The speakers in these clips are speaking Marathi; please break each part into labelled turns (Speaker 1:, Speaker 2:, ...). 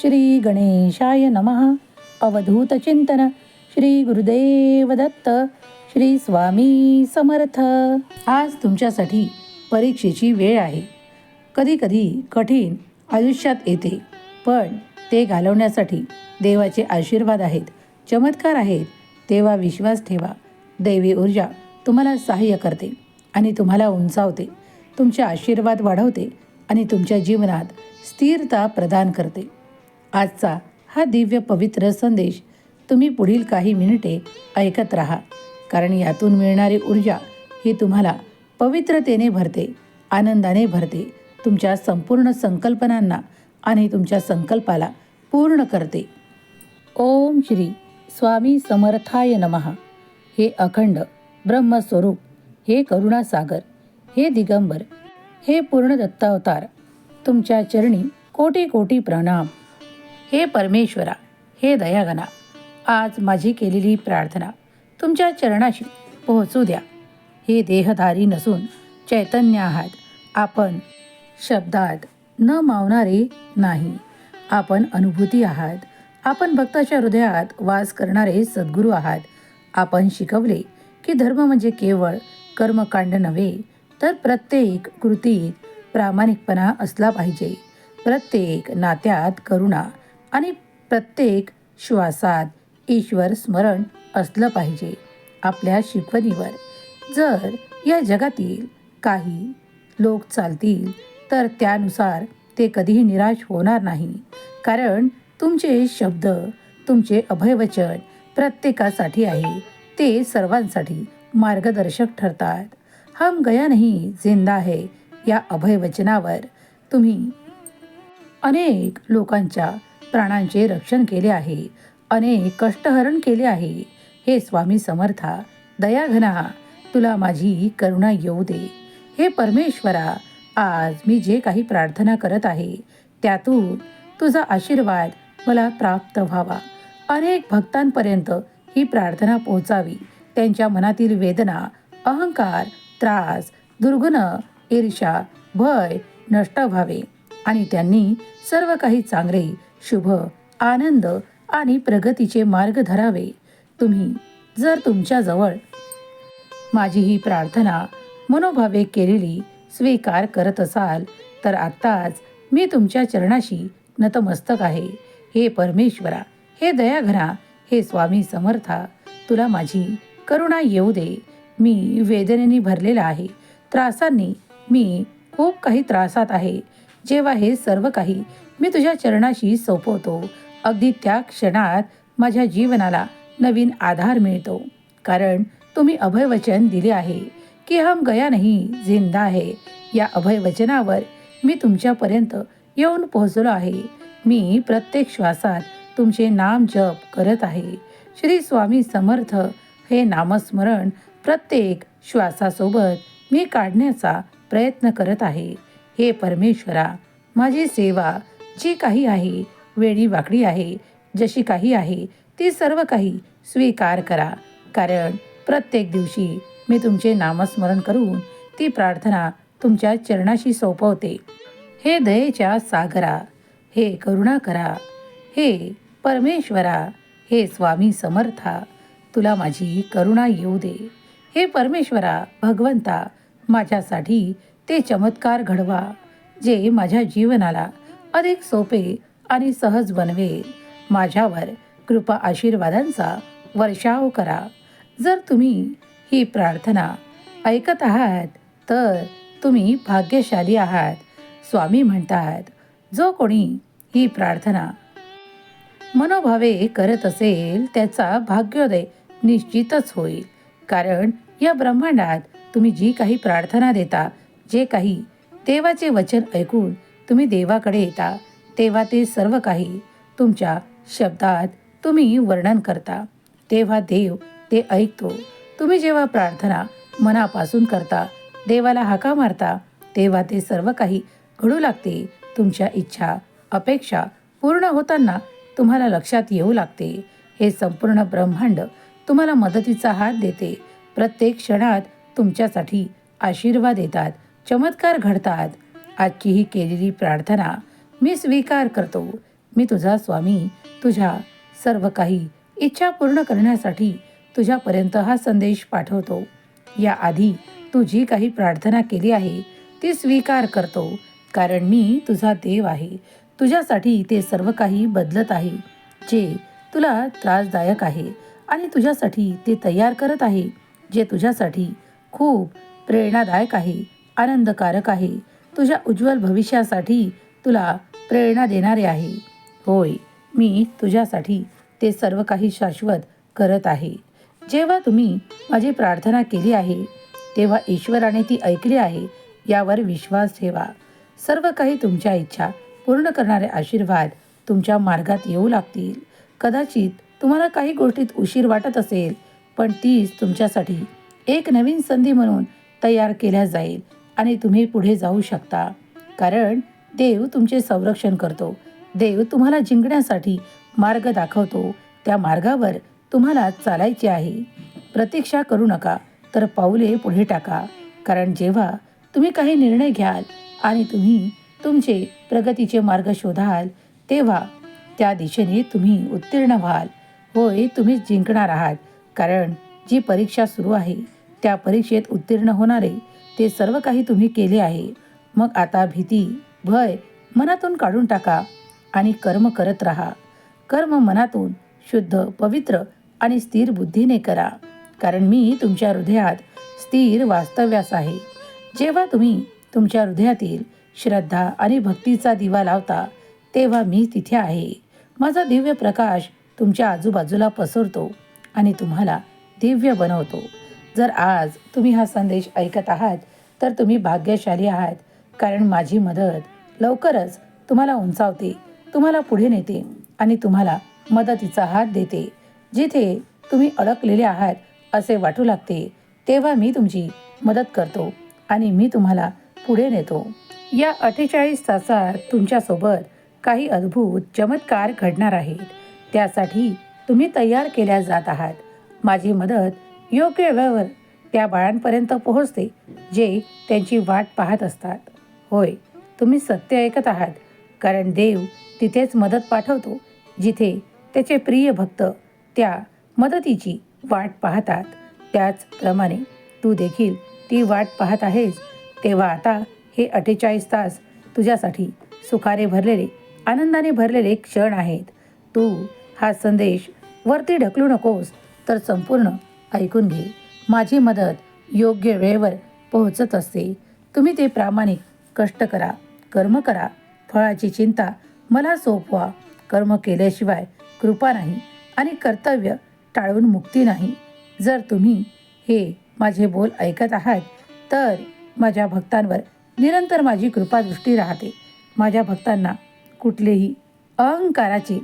Speaker 1: श्री गणेशाय नमः. अवधूत चिंतन. श्री गुरुदेव दत्त. श्री स्वामी समर्थ. आज तुमच्यासाठी परीक्षेची वेळ आहे. कधीकधी कठीण आयुष्यात येते पण ते घालवण्यासाठी देवाचे आशीर्वाद आहेत चमत्कार आहेत. तेव्हा विश्वास ठेवा. दैवी ऊर्जा तुम्हाला सहाय्य करते आणि तुम्हाला उंचावते. तुमचे आशीर्वाद वाढवते. आणि तुमच्या जीवनात स्थिरता प्रदान करते. आजचा हा दिव्य पवित्र संदेश तुम्ही पुढील काही मिनिटे ऐकत राहा कारण यातून मिळणारी ऊर्जा ही तुम्हाला पवित्रतेने भरते आनंदाने भरते तुमच्या संपूर्ण संकल्पनांना आणि तुमच्या संकल्पाला पूर्ण करते. ओम श्री स्वामी समर्थाय नमः. हे अखंड ब्रह्मस्वरूप हे करुणासागर हे दिगंबर हे पूर्ण दत्तावतार तुमच्या चरणी कोटी कोटी प्रणाम. हे परमेश्वरा हे दयागना आज माझी केलेली प्रार्थना तुमच्या चरणाशी पोहोचू द्या. हे देहधारी नसून चैतन्य आहात आपण शब्दात न मावणारे नाही. आपण अनुभूती आहात आपण भक्ताच्या हृदयात वास करणारे सद्गुरू आहात. आपण शिकवले की धर्म म्हणजे केवळ कर्मकांड नव्हे तर प्रत्येक कृतीत प्रामाणिकपणा असला पाहिजे. प्रत्येक नात्यात करुणा आणि प्रत्येक श्वासात ईश्वर स्मरण असलं पाहिजे. आपल्या शिकवणीवर जर या जगातील काही लोक चालतील तर त्यानुसार ते कधीही निराश होणार नाही. कारण तुमचे शब्द तुमचे अभयवचन प्रत्येकासाठी आहे. ते सर्वांसाठी मार्गदर्शक ठरतात. हम गया नाही जिंदा है या अभय वचनावर. तुम्ही अनेक लोकांच्या प्राणांचे रक्षण केले आहे अनेक कष्टहरण केले आहे. हे स्वामी समर्था दयाघना तुला माझी करुणा येऊ दे. हे परमेश्वरा आज मी जे काही प्रार्थना करत आहे त्यातून तुझा आशीर्वाद मला प्राप्त व्हावा. अनेक भक्तांपर्यंत ही प्रार्थना पोहोचावी. त्यांच्या मनातील वेदना अहंकार त्रास दुर्गुण ईर्षा भय नष्ट व्हावे. आणि त्यांनी सर्व काही चांगले शुभ आनंद आणि प्रगतीचे मार्ग धरावे. तुम्ही जर तुमच्याजवळ माझी ही प्रार्थना मनोभावे केलेली स्वीकार करत असाल तर आत्ताच मी तुमच्या चरणाशी नतमस्तक आहे. हे परमेश्वरा हे दयाघरा हे स्वामी समर्था तुला माझी करुणा येऊ दे. मी वेदनेने भरलेला आहे. त्रासांनी मी खूप काही त्रासात आहे. जेव्हा हे सर्व काही मी तुझ्या चरणाशी सोपवतो अगदी त्या क्षणात माझ्या जीवनाला नवीन आधार मिळतो. कारण तुम्ही अभयवचन दिले आहे की हम गया नाही जिंदा आहे या अभयवचनावर मी तुमच्यापर्यंत येऊन पोहोचलो आहे. मी प्रत्येक श्वासात तुमचे नाम जप करत आहे. श्री स्वामी समर्थ हे नामस्मरण प्रत्येक श्वासासोबत मी काढण्याचा प्रयत्न करत आहे. हे परमेश्वरा माझी सेवा जी काही आहे वेळी वाकडी आहे जशी काही आहे ती सर्व काही स्वीकार करा. कारण प्रत्येक दिवशी मी तुमचे नामस्मरण करून ती प्रार्थना तुमच्या चरणाशी सोपवते. हे दयेच्या सागरा हे करुणा करा. हे परमेश्वरा हे स्वामी समर्था तुला माझी करुणा येऊ दे. हे परमेश्वरा भगवंता माझ्यासाठी ते चमत्कार घडवा जे माझ्या जीवनाला अधिक सोपे आणि सहज बनवेल माझ्यावर कृपा आशीर्वादांचा वर्षाव करा. जर तुम्ही ही प्रार्थना ऐकत आहात तर तुम्ही भाग्यशाली आहात. स्वामी म्हणतात जो कोणी ही प्रार्थना मनोभावे करत असेल त्याचा भाग्योदय निश्चितच होईल. कारण या ब्रह्मांडात तुम्ही जी काही प्रार्थना देता जे काही देवाचे वचन ऐकून तुम्ही देवाकडे येता तेव्हा ते सर्व काही तुमच्या शब्दात तुम्ही वर्णन करता. तेव्हा देव ते ऐकतो. तुम्ही जेव्हा प्रार्थना मनापासून करता देवाला हाका मारता तेव्हा ते सर्व काही घडू लागते. तुमच्या इच्छा अपेक्षा पूर्ण होताना तुम्हाला लक्षात येऊ लागते. हे संपूर्ण ब्रह्मांड तुम्हाला मदतीचा हात देते. प्रत्येक क्षणात तुमच्यासाठी आशीर्वाद येतात चमत्कार घडतात. आजची ही केलेली प्रार्थना मी स्वीकार करतो. मी तुझा स्वामी. तुझ्या सर्व काही इच्छा पूर्ण करण्यासाठी तुझ्यापर्यंत हा संदेश पाठवतो. याआधी तू जी काही प्रार्थना केली आहे ती स्वीकार करतो. कारण मी तुझा देव आहे. तुझ्यासाठी ते सर्व काही बदलत आहे. जे तुला त्रासदायक आहे. आणि तुझ्यासाठी ते तयार करत आहे जे तुझ्यासाठी खूप प्रेरणादायक आहे आनंदकारक आहे. तुझ्या उज्ज्वल भविष्यासाठी तुला प्रेरणा देणारे आहे. होय मी तुझ्यासाठी ते सर्व काही शाश्वत करत आहे. जेव्हा तुम्ही माझी प्रार्थना केली आहे तेव्हा ईश्वराने ती ऐकली आहे यावर विश्वास ठेवा. सर्व काही तुमच्या इच्छा पूर्ण करणारे आशीर्वाद तुमच्या मार्गात येऊ लागतील. कदाचित तुम्हाला काही गोष्टीत उशीर वाटत असेल पण तीच तुमच्यासाठी एक नवीन संधी म्हणून तयार केल्या जाईल आणि तुम्ही पुढे जाऊ शकता. कारण देव तुमचे संरक्षण करतो. देव तुम्हाला जिंकण्यासाठी मार्ग दाखवतो. त्या मार्गावर तुम्हाला चालायचे आहे. प्रतीक्षा करू नका तर पाऊले पुढे टाका. कारण जेव्हा तुम्ही काही निर्णय घ्याल आणि तुम्ही तुमचे प्रगतीचे मार्ग शोधाल तेव्हा त्या दिशेने तुम्ही उत्तीर्ण व्हाल. होय तुम्ही जिंकणार आहात. कारण जी परीक्षा सुरू आहे त्या परीक्षेत उत्तीर्ण होणारे ते सर्व काही तुम्ही केले आहे. मग आता भीती भय मनातून काढून टाका आणि कर्म करत राहा. कर्म मनातून शुद्ध पवित्र आणि स्थिर बुद्धीने करा. कारण मी तुमच्या हृदयात स्थिर वास्तव्यास आहे. जेव्हा तुम्ही तुमच्या हृदयातील श्रद्धा आणि भक्तीचा दिवा लावता तेव्हा मी तिथे आहे. माझा दिव्य प्रकाश तुमच्या आजूबाजूला पसरतो आणि तुम्हाला दिव्य बनवतो. जर आज तुम्ही हा संदेश ऐकत आहात तर तुम्ही भाग्यशाली आहात कारण माझी मदत लवकरच तुम्हाला उंचावते तुम्हाला पुढे नेते आणि तुम्हाला मदतीचा हात देते. जिथे तुम्ही अडकलेले आहात असे वाटू लागते तेव्हा मी तुमची मदत करतो आणि मी तुम्हाला पुढे नेतो. या अठ्ठेचाळीस तासात तुमच्यासोबत काही अद्भुत चमत्कार घडणार आहेत. त्यासाठी तुम्ही तयार केल्या जात आहात. माझी मदत योग्य वेळेवर त्या बाळांपर्यंत पोहोचते जे त्यांची वाट पाहत असतात. होय तुम्ही सत्य ऐकत आहात कारण देव तिथेच मदत पाठवतो जिथे त्याचे प्रिय भक्त त्या मदतीची वाट पाहतात. त्याचप्रमाणे तू देखील ती वाट पाहत आहेस तेव्हा आता हे अठ्ठेचाळीस तास तुझ्यासाठी सुखाने भरलेले आनंदाने भरलेले क्षण आहेत. तू हा संदेश वरती ढकलू नकोस तर संपूर्ण ऐकून घे. माझी मदत योग्य वेळेवर पोहोचत असते. तुम्ही ते प्रामाणिक कष्ट करा कर्म करा. फळाची चिंता मला सोपवा. कर्म केल्याशिवाय कृपा नाही आणि कर्तव्य टाळून मुक्ती नाही. जर तुम्ही हे माझे बोल ऐकत आहात तर माझ्या भक्तांवर निरंतर माझी कृपादृष्टी राहते. माझ्या भक्तांना कुठलेही अहंकाराची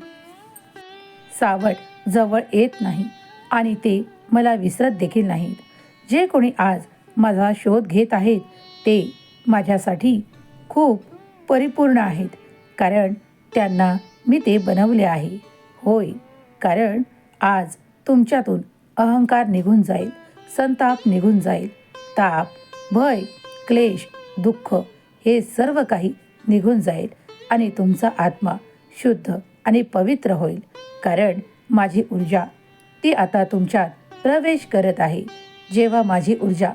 Speaker 1: सावट जवळ येत नाही आणि ते मला विसरत देखील नाहीत. जे कोणी आज माझा शोध घेत आहेत ते माझ्यासाठी खूप परिपूर्ण आहेत. कारण त्यांना मी ते बनवले आहे. होय कारण आज तुमच्यातून अहंकार निघून जाईल संताप निघून जाईल ताप भय क्लेश दुःख हे सर्व काही निघून जाईल आणि तुमचा आत्मा शुद्ध आणि पवित्र होईल. कारण माझी ऊर्जा ती आता तुमच्यात प्रवेश करत आहे. जेव्हा माझी ऊर्जा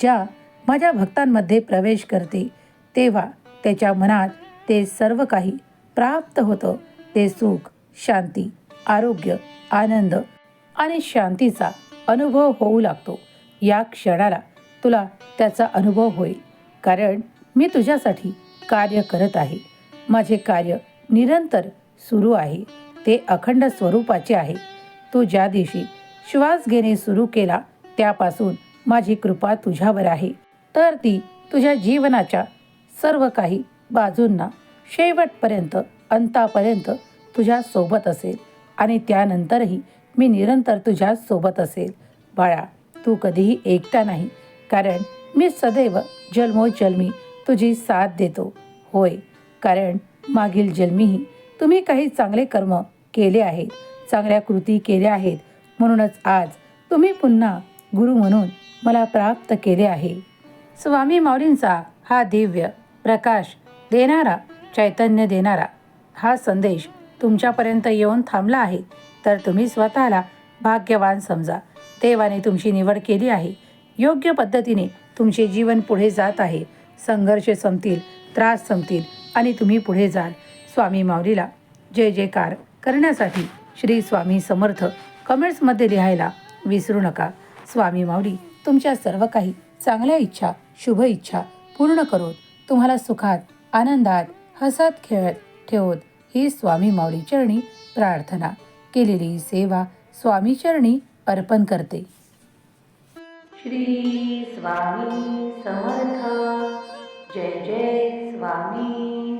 Speaker 1: ज्या माझ्या भक्तांमध्ये प्रवेश करते तेव्हा त्याच्या मनात ते सर्व काही प्राप्त होतं. ते सुख शांती आरोग्य आनंद आणि शांतीचा अनुभव होऊ लागतो. या क्षणाला तुला त्याचा अनुभव होईल. कारण मी तुझ्यासाठी कार्य करत आहे. माझे कार्य निरंतर सुरू आहे. ते अखंड स्वरूपाचे आहे. तू ज्या दिवशी श्वास घेणे सुरू केला त्यापासून माझी कृपा तुझ्यावर आहे. तर ती तुझ्या जीवनाच्या सर्व काही बाजूंना शेवटपर्यंत अंतापर्यंत तुझ्या सोबत असेल आणि त्यानंतरही मी निरंतर तुझ्या सोबत असेल. बाळा तू कधीही एकटा नाही कारण मी सदैव जन्मोजन्मी तुझी साथ देतो. होय कारण मागील जन्मीही तुम्ही काही चांगले कर्म केले आहेत चांगल्या कृती केल्या आहेत. म्हणूनच आज तुम्ही पुन्हा गुरु म्हणून मला प्राप्त केले आहे. स्वामी माऊलींचा हा दिव्य प्रकाश देणारा चैतन्य देणारा हा संदेश तुमच्यापर्यंत येऊन थांबला आहे तर तुम्ही स्वतःला भाग्यवान समजा. देवाने तुमची निवड केली आहे. योग्य पद्धतीने तुमचे जीवन पुढे जात आहे. संघर्ष संपतील त्रास संपतील आणि तुम्ही पुढे जाल. स्वामी माऊलीला जय जयकार करण्यासाठी श्री स्वामी समर्थ कमेंट्समध्ये लिहायला विसरू नका. स्वामी माऊली तुमच्या सर्व काही चांगल्या इच्छा शुभ इच्छा पूर्ण करून तुम्हाला सुखात आनंदात हसत खेळत ठेवत. ही स्वामी माऊली चरणी प्रार्थना. केलेली सेवा स्वामी चरणी अर्पण करते. श्री स्वामी समर्थ. जय जय स्वामी